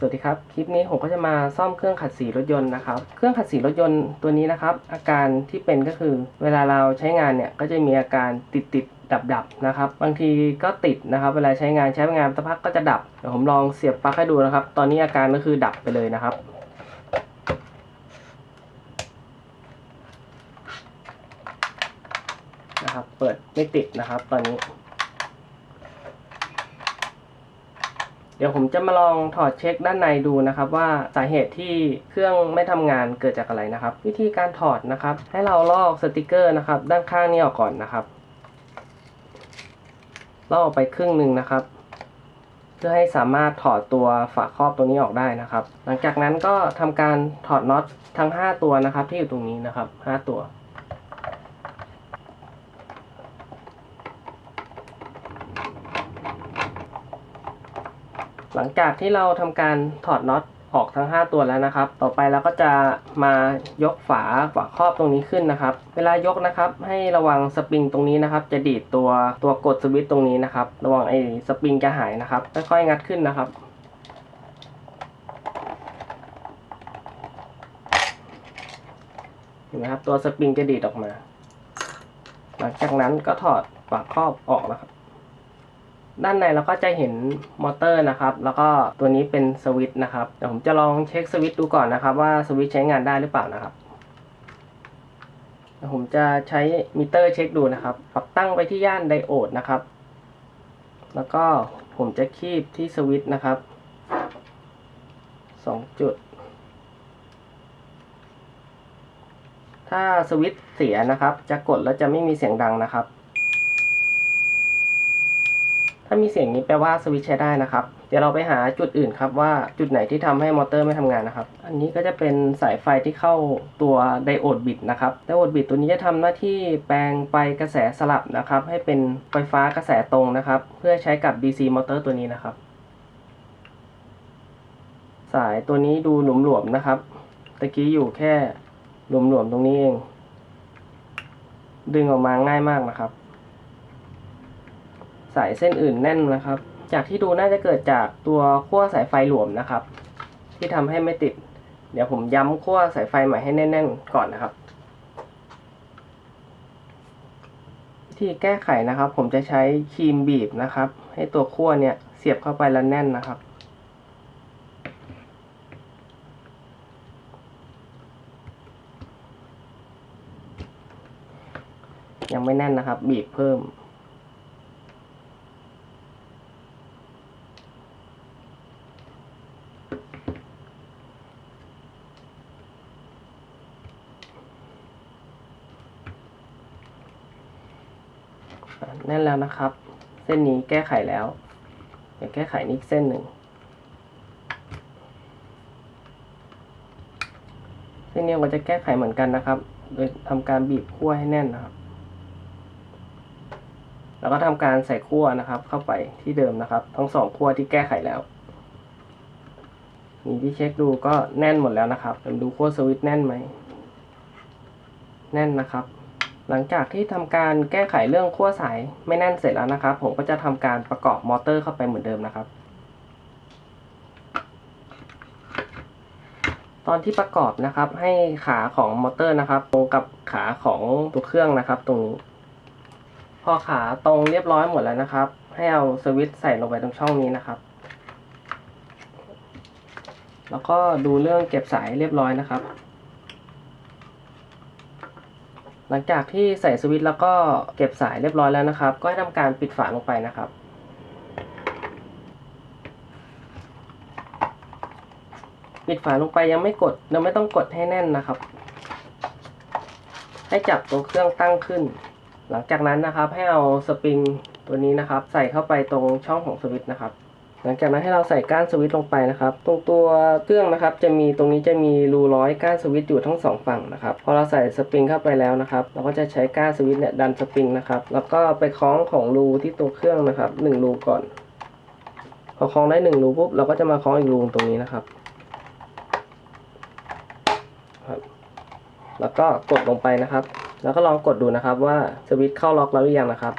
สวัสดีครับ คลิปนี้ผมก็จะมาซ่อมเครื่องขัดสีรถยนต์นะครับ เครื่องขัดสีรถยนต์ตัวนี้นะครับ อาการที่เป็นก็คือ เวลาเราใช้งานเนี่ยก็จะมีอาการติดติดดับดับนะครับ บางทีก็ติดนะครับ เวลาใช้งานใช้งานสักพักก็จะดับ เดี๋ยวผมลองเสียบปลั๊กให้ดูนะครับ ตอนนี้อาการก็คือดับไปเลยนะครับ นะครับ เปิดไม่ติดนะครับ ตอนนี้ เดี๋ยวผมจะมาลองถอดเช็คด้านในดูนะครับว่าสาเหตุที่เครื่องไม่ทำงานเกิดจากอะไรนะครับ วิธีการถอดนะครับ ให้เราลอกสติกเกอร์นะครับ ด้านข้างนี้ออกก่อนนะครับลอกออกไปครึ่งหนึ่งนะครับ เพื่อให้สามารถถอดตัวฝาครอบตัวนี้ออกได้นะครับ หลังจากนั้นก็ทำการถอดน็อตทั้ง 5 ตัวนะครับ ที่อยู่ตรงนี้นะครับ 5 ตัว หลังจากที่เราทำการถอดน็อตออกทั้ง 5 ตัวแล้วนะครับ ต่อไปเราก็จะมายกฝาฝาครอบตรงนี้ขึ้นนะครับ เวลายกนะครับให้ระวังสปริงตรงนี้นะครับ จะดีดตัวตัวกดสวิตช์ตรงนี้นะครับ ระวังไอ้สปริงจะหายนะครับ ค่อยๆงัดขึ้นนะครับ เห็นไหมครับตัวสปริงจะดีดออกมา หลังจากนั้นก็ถอดฝาครอบออกนะครับ ด้านในเราก็จะเห็นมอเตอร์นะครับ แล้วก็ตัวนี้เป็นสวิตช์นะครับ เดี๋ยวผมจะลองเช็คสวิตช์ดูก่อนนะครับ ว่าสวิตช์ใช้งานได้หรือเปล่านะครับเดี๋ยวผมจะใช้มิเตอร์เช็คดูนะครับ ปรับตั้งไปที่ย่านไดโอดนะครับ แล้วก็ผมจะคีบที่สวิตช์นะครับสองจุด ถ้าสวิตช์เสียนะครับ จะกดแล้วจะไม่มีเสียงดังนะครับ ถ้ามีเสียงนี้แปลว่าสวิตช์ใช้ได้นะครับ เดี๋ยวเราไปหาจุดอื่นครับว่าจุดไหนที่ทำให้มอเตอร์ไม่ทำงานนะครับ อันนี้ก็จะเป็นสายไฟที่เข้าตัวไดโอดบิดนะครับ ไดโอดบิดตัวนี้จะทำหน้าที่แปลงไปกระแสสลับนะครับ ให้เป็นไฟฟ้ากระแสตรงนะครับ เพื่อใช้กับ DC มอเตอร์ตัวนี้นะครับ สายตัวนี้ดูหลวมๆนะครับ ตะกี้อยู่แค่หลวมๆตรงนี้เอง ดึงออกมาง่ายมากนะครับ สายเส้นอื่นแน่นนะครับ จากที่ดูน่าจะเกิดจากตัวขั้วสายไฟหลวมนะครับ ที่ทำให้ไม่ติด เดี๋ยวผมย้ำขั้วสายไฟใหม่ให้แน่น ๆ ก่อนนะครับวิธีแก้ไขนะครับ ผมจะใช้ครีมบีบนะครับ ให้ตัวขั้วเนี่ยเสียบเข้าไปแล้วแน่นนะครับยังไม่แน่นนะครับ บีบเพิ่ม แน่นแล้วนะครับ เส้นนี้แก้ไขแล้ว เดี๋ยวแก้ไขนี้กเส้นหนึ่ง เส้นนี้ก็จะแก้ไขเหมือนกันนะครับ โดยทำการบีบขั้วให้แน่นนะครับ แล้วก็ทำการใส่ขั้วนะครับ เข้าไปที่เดิมนะครับ ทั้งสองขั้วที่แก้ไขแล้วนี่ที่เช็คดูก็แน่นหมดแล้วนะครับผมดูขั้วสวิตช์แน่นไหม แน่นนะครับ หลังจากที่ทำการแก้ไขเรื่องขั้วสายไม่แน่นเสร็จแล้วนะครับ ผมก็จะทำการประกอบมอเตอร์เข้าไปเหมือนเดิมนะครับ ตอนที่ประกอบนะครับให้ขาของมอเตอร์นะครับ ตรงกับขาของตัวเครื่องนะครับ ตรงนี้พอขาตรงเรียบร้อยหมดแล้วนะครับ ให้เอาสวิตช์ใส่ลงไปตรงช่องนี้นะครับ แล้วก็ดูเรื่องเก็บสายเรียบร้อยนะครับ หลังจากที่ใส่สวิตช์แล้วก็เก็บสายเรียบร้อยแล้วนะครับ ก็ให้ทำการปิดฝาลงไปนะครับ ปิดฝาลงไปยังไม่กดยังไม่ต้องกดให้แน่นนะครับ ให้จับตัวเครื่องตั้งขึ้น หลังจากนั้นนะครับให้เอาสปริงตัวนี้นะครับ ใส่เข้าไปตรงช่องของสวิตช์นะครับ หลังจากนั้นให้เราใส่ก้านสวิตช์ลงไปนะครับ ตรงตัวเครื่องนะครับ จะมีตรงนี้จะมีรูร้อยก้านสวิตช์อยู่ทั้งสองฝั่งนะครับ พอเราใส่สปริงเข้าไปแล้วนะครับ เราก็จะใช้ก้านสวิตช์เนี่ยดันสปริงนะครับ แล้วก็ไปคล้องของรูที่ตัวเครื่องนะครับหนึ่งรูก่อน พอคล้องได้หนึ่งรูปุ๊บเราก็จะมาคล้องอีกรูตรงนี้นะครับ แล้วก็กดลงไปนะครับ แล้วก็ลองกดดูนะครับว่าสวิตช์เข้าล็อกแล้วหรือยังนะครับ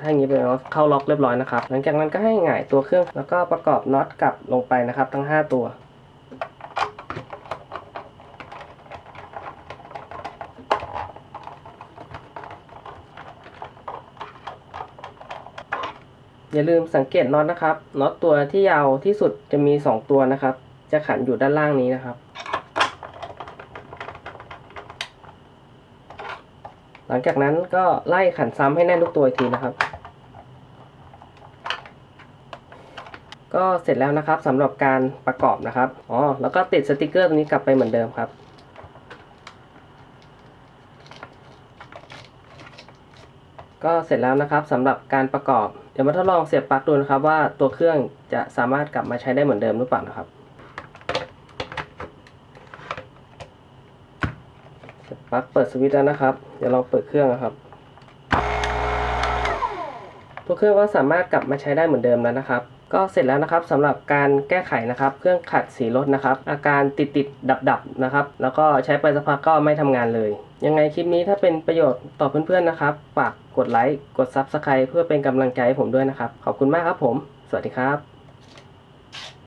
ถ้าอย่างนี้เป็นว่าเข้าล็อกเรียบร้อยนะครับ หลังจากนั้นก็ให้หงายตัวเครื่อง แล้วก็ประกอบน็อตกลับลงไปนะครับ ทั้ง 5 ตัวอย่าลืมสังเกตน็อตนะครับน็อตตัวที่ยาวที่สุดจะมี 2 ตัวนะครับ จะขันอยู่ด้านล่างนี้นะครับ ลังจากนั้นก็ไล่ขันซ้ำให้แน่นทุกตัวอีกทีนะครับ ก็เสร็จแล้วนะครับสำหรับการประกอบนะครับอ๋อแล้วก็ติดสติกเกอร์ตัวนี้กลับไปเหมือนเดิมครับก็เสร็จแล้วนะครับสำหรับการประกอบ เดี๋ยวมาทดลองเสียบปลั๊กดูนะครับว่าตัวเครื่องจะสามารถกลับมาใช้ได้เหมือนเดิมหรือเปล่านะครับ เสียบ ปลั๊กเปิดสวิตช์แล้วนะครับ เดี๋ยวลองเปิดเครื่องนะครับ ตัวเครื่องก็สามารถกลับมาใช้ได้เหมือนเดิมแล้วนะครับ ก็เสร็จแล้วนะครับสำหรับการแก้ไขนะครับ เครื่องขัดสีรถนะครับ อาการติดติดดับดับนะครับ แล้วก็ใช้ไปสักพักก็ไม่ทำงานเลย ยังไงคลิปนี้ถ้าเป็นประโยชน์ต่อเพื่อนๆนะครับ ฝากกดไลค์ กด Subscribe เพื่อเป็นกำลังใจให้ผมด้วยนะครับ ขอบคุณมากครับผม สวัสดีครับ